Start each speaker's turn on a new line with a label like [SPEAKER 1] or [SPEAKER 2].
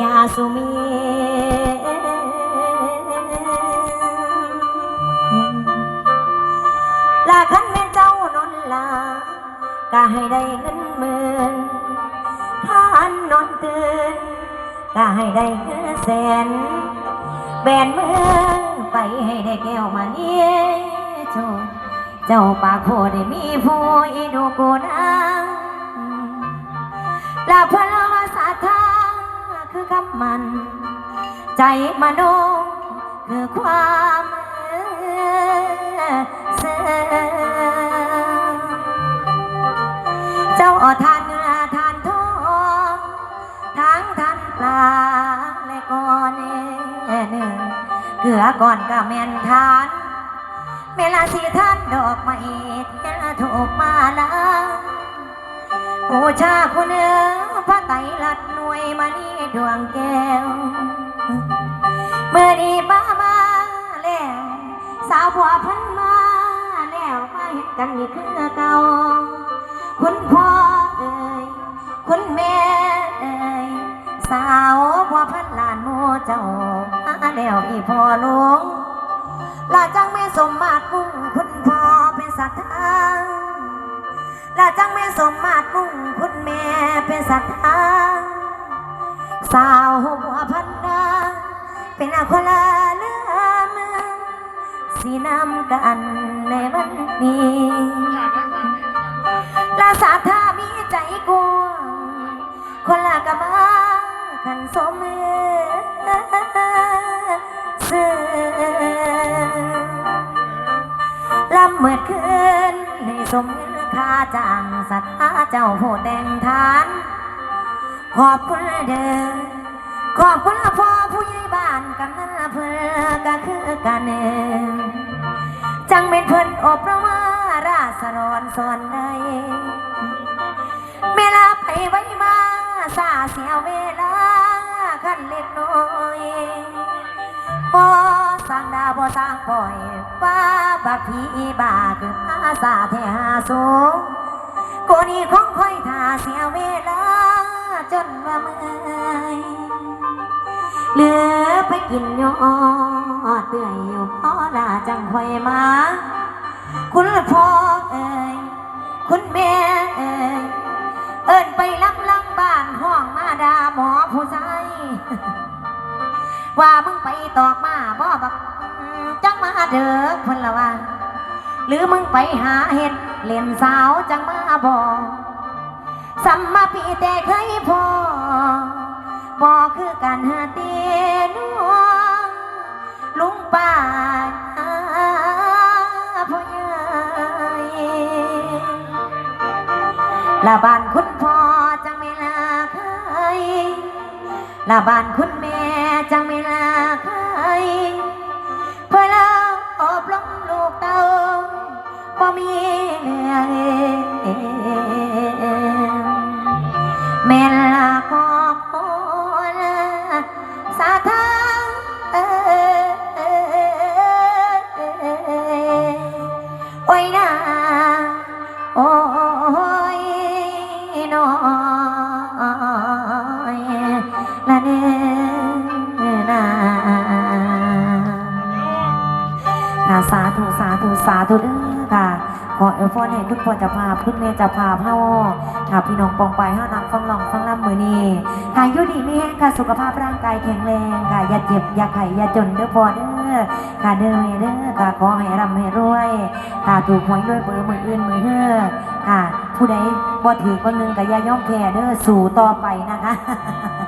[SPEAKER 1] ยาสุมีลาคันแม่เจ้านอนลาก็ให้ได้เงินหมื่นคันนอนตื่นก็ให้ได้เงินแสนแบนมือไปให้ได้แก้วมาเนี่ยโจเจ้าปากโพได้มีผู้อีดูกูนางลาพลา สาทาคือคำมัน ใจมโนคือความเสื่อมเจ้าอทานเงินทานทองทั้งทานปลาและก่อนเนื้อเกลือก่อนก็แม่นทานเวลาสีท่านดอกไม้เทียนถูกมาแล้วบูชาคุณเนื้อ ลัดหน่วยมานี่ดวงแก้ว เมื่อดีบ้ามาแล้ว สาวผัวพันมาแล้วมาเห็นกันนี่คือเก่า คุณพ่อเอ่ยคุณแม่เอ่ยสาวผัวพันหลานโมเจ้าแล้วอีพ่อหลวงลาจังแม่สมมาตรมุ่งคุณพ่อเป็นสัตว์ทางลาจังแม่สมมาตรมุ่ง สัตว์ทางสาวหัวพันดาเป็นอาคนละเลือมือสีน้ำกันในวันนี้ลาสาธามีใจกว้างคนละกะมาขันสมมือสื่อลำเมื่อคืนในสมเงินค่าจ้างสัตว์เจ้าผู้แต่งทาน ขอบคุณเด้อขอบคุณละพ่อผู้ใหญ่บ้านกันนั่นละเพื่อก็คือกันเองจังเป็นเพิ่นอบรมราษฎรสอนได้เวลาไปไว้มาซาเสียเวลาขันเล็กน้อยบ่สร้างดาบ่สร้งปล่อยป้าบักผีบ้าคืออาสาแท้าสูงกูนี่คงค่อยท่าเสียเวลา จนว่าเมื่อยเหลือไปกินยอดเตื่อยอยู่พอลาจังคอยมา คุณพ่อเอ่ยคุณแม่เอ่ยเอิ้นไปลังลังบ้านห้องมาดาหมอผู้ชายว่ามึงไปตอกมาบ่บักจังมาเด้อเพิ่นละว่า หรือมึงไปหาเห็ดเล่นสาวจังมาบอก สัมมาปีแต่เคยพอบอคือการหาเตียนวงลุงป้าพ่อใหญ่ละบ้านคุณพ่อจังไม่ลาเคยละบ้านคุณแม่จังไม่ลาเคย เม่ลาก็คนสาทางเอ่ ธุสาธุสาธุเด้อค่ะขอเอวยพรให้คุณพ่อจะพาคุณแม่จะพาพเฮาค่ะพี่น้องปองไปเฮานังฟังลองฟังล่ำมือนี้ค่ะอยู่ดีไมีแห้งค่ะสุขภาพร่างกายแข็งแรงค่ะอย่าเจ็บอย่าไข้อย่าจนเด้อพ่อเด้อค่ะเด้อแม่เด้อค่ะขอให้ร่ำให้รวยค่ะถูกหวยด้วยเบอร์มืออื่นมือเฮ้อค่ะ ผู้ใดบ่ถือคนหนึงก็อย่าย่อมแพ้เด้อสู่ต่อไปนะคะ